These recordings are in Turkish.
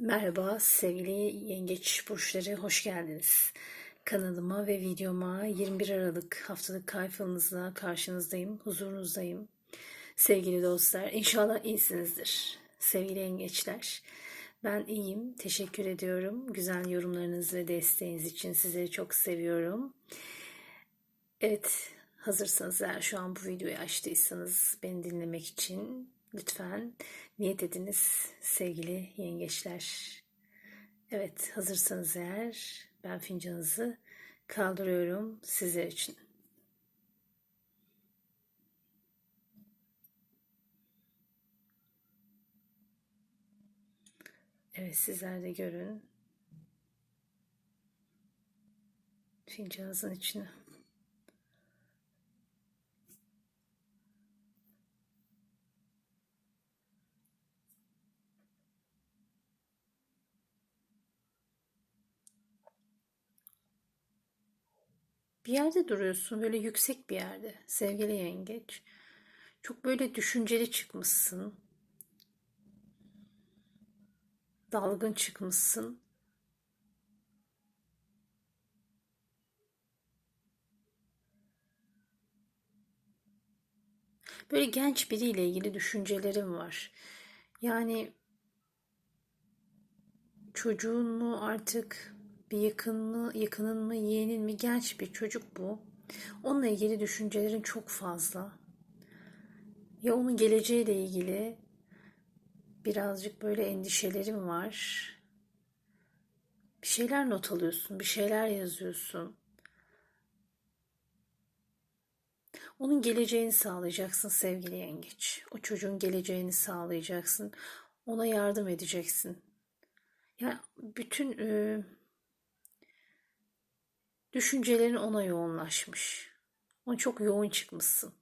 Merhaba sevgili yengeç burçları hoş geldiniz. Kanalıma ve videoma 21 Aralık haftalık kayfımızla karşınızdayım, huzurunuzdayım. Sevgili dostlar inşallah iyisinizdir. Sevgili yengeçler ben iyiyim, teşekkür ediyorum. Güzel yorumlarınız ve desteğiniz için sizleri çok seviyorum. Evet hazırsanız eğer şu an bu videoyu açtıysanız beni dinlemek için Lütfen niyet ediniz sevgili yengeçler. Evet hazırsanız eğer ben fincanınızı kaldırıyorum sizler için. Evet sizler de görün. Fincanınızın içine. Bir yerde duruyorsun böyle yüksek bir yerde sevgili yengeç. Çok böyle düşünceli çıkmışsın. Dalgın çıkmışsın. Böyle genç biriyle ilgili düşüncelerim var. Yani çocuğun mu artık bir yakınını, yakının mı, yeğenin mi genç bir çocuk bu. Onunla ilgili düşüncelerin çok fazla. Ya onun geleceğiyle ilgili birazcık böyle endişelerim var. Bir şeyler not alıyorsun, bir şeyler yazıyorsun. Onun geleceğini sağlayacaksın sevgili yengeç. O çocuğun geleceğini sağlayacaksın. Ona yardım edeceksin. Yani bütün e, Düşüncelerin ona yoğunlaşmış. Ona çok yoğun çıkmışsın.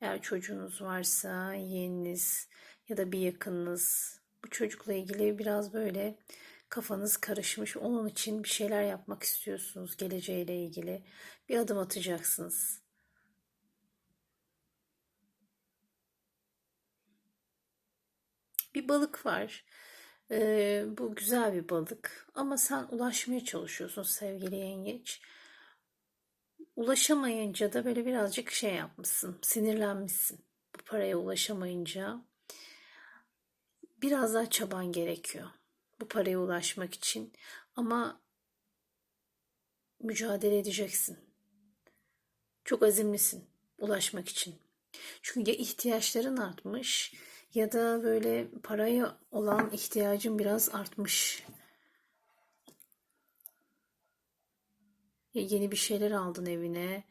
Eğer çocuğunuz varsa, yeğeniniz ya da bir yakınınız bu çocukla ilgili biraz böyle kafanız karışmış. Onun için bir şeyler yapmak istiyorsunuz geleceğiyle ilgili. Bir adım atacaksınız. Bir balık var. Ee, bu güzel bir balık ama sen ulaşmaya çalışıyorsun sevgili yengeç. Ulaşamayınca da böyle birazcık şey yapmışsın, sinirlenmişsin. Bu paraya ulaşamayınca biraz daha çaban gerekiyor bu paraya ulaşmak için. Ama mücadele edeceksin. Çok azimlisin ulaşmak için. Çünkü ya ihtiyaçların artmış ya da böyle paraya olan ihtiyacın biraz artmış. Ya yeni bir şeyler aldın evine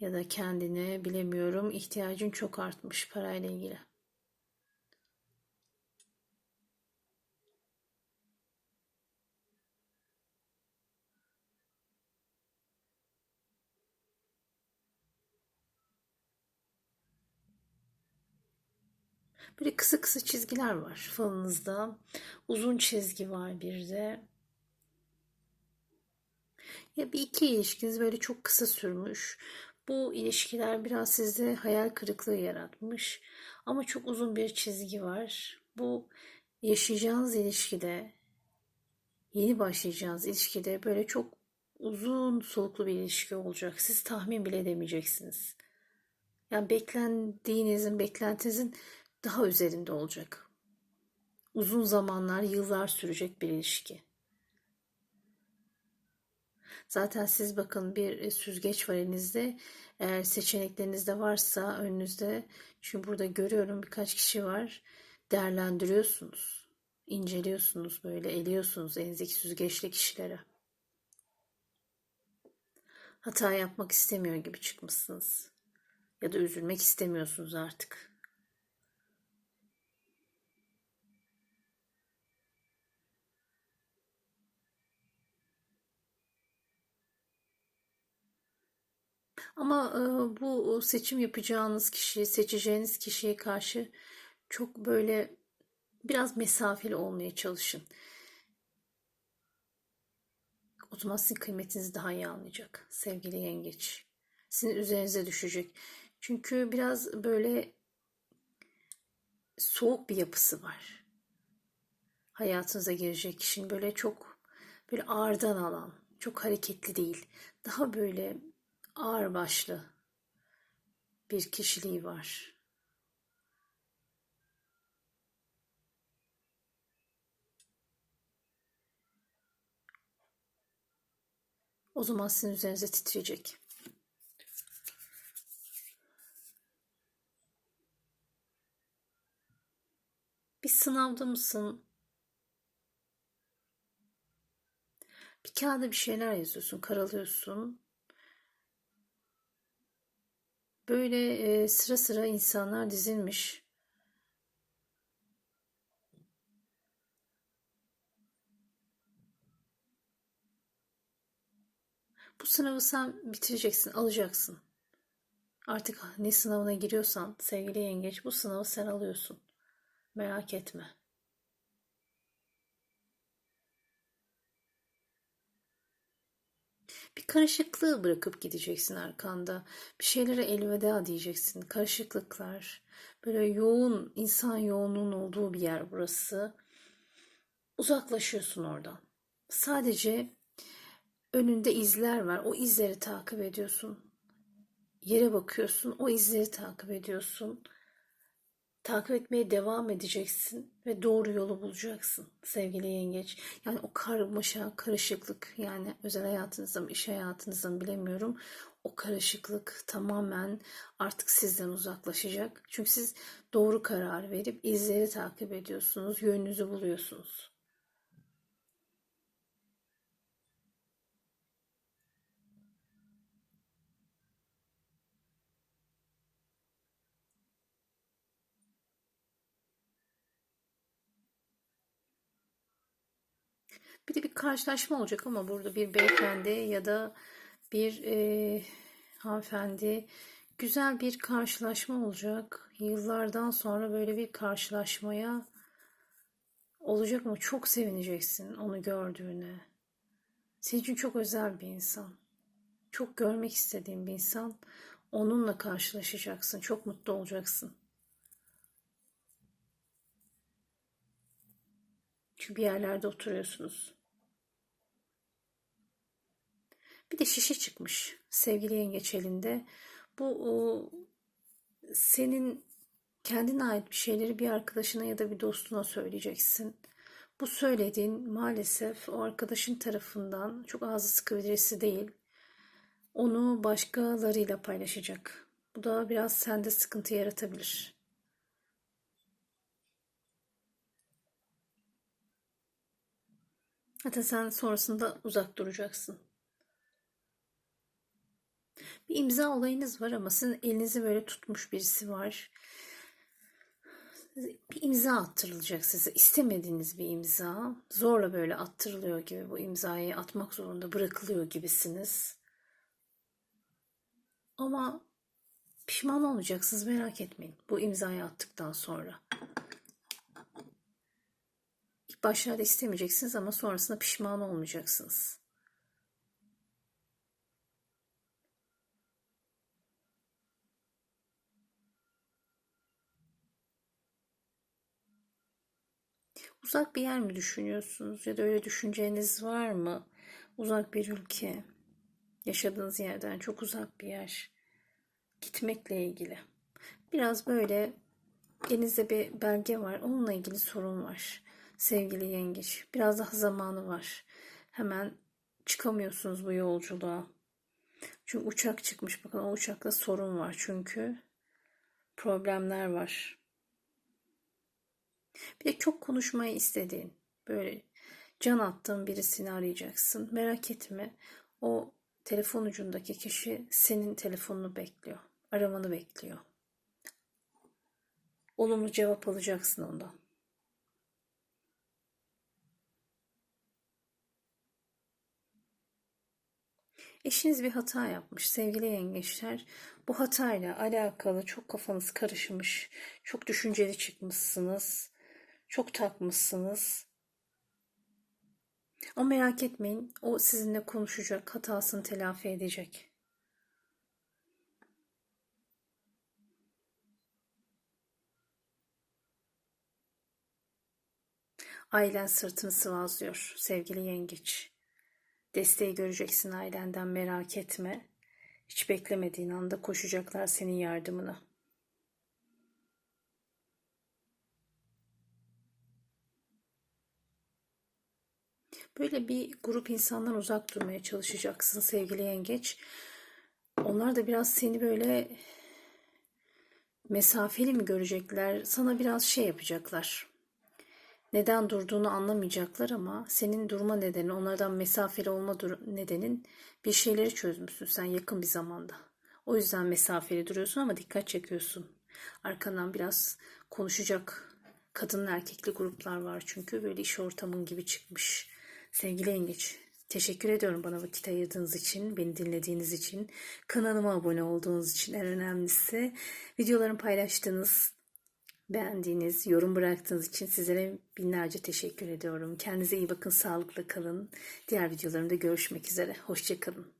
ya da kendine bilemiyorum. ihtiyacın çok artmış parayla ilgili. Böyle kısa kısa çizgiler var falınızda. Uzun çizgi var bir de. Ya bir iki ilişkiniz böyle çok kısa sürmüş. Bu ilişkiler biraz sizde hayal kırıklığı yaratmış. Ama çok uzun bir çizgi var. Bu yaşayacağınız ilişkide, yeni başlayacağınız ilişkide böyle çok uzun soluklu bir ilişki olacak. Siz tahmin bile edemeyeceksiniz. Yani beklendiğinizin, beklentinizin daha üzerinde olacak. Uzun zamanlar, yıllar sürecek bir ilişki. Zaten siz bakın bir e, süzgeç var elinizde. Eğer seçenekleriniz de varsa önünüzde çünkü burada görüyorum birkaç kişi var. Değerlendiriyorsunuz. inceliyorsunuz böyle eliyorsunuz elinizdeki süzgeçli kişilere. Hata yapmak istemiyor gibi çıkmışsınız. Ya da üzülmek istemiyorsunuz artık. Ama e, bu seçim yapacağınız kişi, seçeceğiniz kişiye karşı çok böyle biraz mesafeli olmaya çalışın. O zaman sizin kıymetinizi daha iyi anlayacak sevgili yengeç. Sizin üzerinize düşecek. Çünkü biraz böyle soğuk bir yapısı var. hayatınıza girecek kişinin böyle çok böyle ağırdan alan, çok hareketli değil. Daha böyle ağır başlı bir kişiliği var. O zaman sizin üzerinize titreyecek. Bir sınavda mısın? Bir kağıda bir şeyler yazıyorsun, karalıyorsun. Böyle e, sıra sıra insanlar dizilmiş. Bu sınavı sen bitireceksin, alacaksın. Artık ne sınavına giriyorsan sevgili yengeç bu sınavı sen alıyorsun. Merak etme. Bir karışıklığı bırakıp gideceksin arkanda. Bir şeylere elveda diyeceksin. Karışıklıklar. Böyle yoğun, insan yoğunluğun olduğu bir yer burası. Uzaklaşıyorsun oradan. Sadece önünde izler var. O izleri takip ediyorsun. Yere bakıyorsun. O izleri takip ediyorsun takip etmeye devam edeceksin ve doğru yolu bulacaksın sevgili yengeç. Yani o karmaşa, karışıklık yani özel hayatınızda mı, iş hayatınızda mı bilemiyorum. O karışıklık tamamen artık sizden uzaklaşacak. Çünkü siz doğru karar verip izleri takip ediyorsunuz, yönünüzü buluyorsunuz. Bir de bir karşılaşma olacak ama burada bir beyefendi ya da bir e, hanımefendi güzel bir karşılaşma olacak. Yıllardan sonra böyle bir karşılaşmaya olacak mı? Çok sevineceksin onu gördüğüne. Senin için çok özel bir insan. Çok görmek istediğin bir insan. Onunla karşılaşacaksın. Çok mutlu olacaksın. Çünkü bir yerlerde oturuyorsunuz. Bir de şişe çıkmış sevgili yengeç elinde. Bu o, senin kendine ait bir şeyleri bir arkadaşına ya da bir dostuna söyleyeceksin. Bu söylediğin maalesef o arkadaşın tarafından çok ağzı sıkı birisi değil. Onu başkalarıyla paylaşacak. Bu da biraz sende sıkıntı yaratabilir. Zaten sen sonrasında uzak duracaksın. Bir imza olayınız var ama sizin elinizi böyle tutmuş birisi var. Bir imza attırılacak size. İstemediğiniz bir imza. Zorla böyle attırılıyor gibi bu imzayı atmak zorunda bırakılıyor gibisiniz. Ama pişman olmayacaksınız merak etmeyin. Bu imzayı attıktan sonra. Başlarda istemeyeceksiniz ama sonrasında pişman olmayacaksınız. Uzak bir yer mi düşünüyorsunuz ya da öyle düşünceniz var mı? Uzak bir ülke, yaşadığınız yerden çok uzak bir yer, gitmekle ilgili. Biraz böyle elinizde bir belge var, onunla ilgili sorun var sevgili yengeç. Biraz daha zamanı var. Hemen çıkamıyorsunuz bu yolculuğa. Çünkü uçak çıkmış. Bakın o uçakta sorun var çünkü. Problemler var. Bir de çok konuşmayı istediğin, böyle can attığın birisini arayacaksın. Merak etme. O telefon ucundaki kişi senin telefonunu bekliyor. Aramanı bekliyor. Olumlu cevap alacaksın ondan. Eşiniz bir hata yapmış sevgili yengeçler. Bu hatayla alakalı çok kafanız karışmış. Çok düşünceli çıkmışsınız. Çok takmışsınız. Ama merak etmeyin. O sizinle konuşacak. Hatasını telafi edecek. Ailen sırtını sıvazlıyor sevgili yengeç. Desteği göreceksin ailenden merak etme. Hiç beklemediğin anda koşacaklar senin yardımına. Böyle bir grup insandan uzak durmaya çalışacaksın sevgili yengeç. Onlar da biraz seni böyle mesafeli mi görecekler? Sana biraz şey yapacaklar. Neden durduğunu anlamayacaklar ama senin durma nedeni, onlardan mesafeli olma nedenin bir şeyleri çözmüşsün sen yakın bir zamanda. O yüzden mesafeli duruyorsun ama dikkat çekiyorsun. Arkandan biraz konuşacak kadın erkekli gruplar var çünkü böyle iş ortamın gibi çıkmış. Sevgili Yengeç, teşekkür ediyorum bana vakit ayırdığınız için, beni dinlediğiniz için, kanalıma abone olduğunuz için en önemlisi. Videolarımı paylaştığınız, beğendiğiniz, yorum bıraktığınız için sizlere binlerce teşekkür ediyorum. Kendinize iyi bakın, sağlıklı kalın. Diğer videolarımda görüşmek üzere. Hoşçakalın.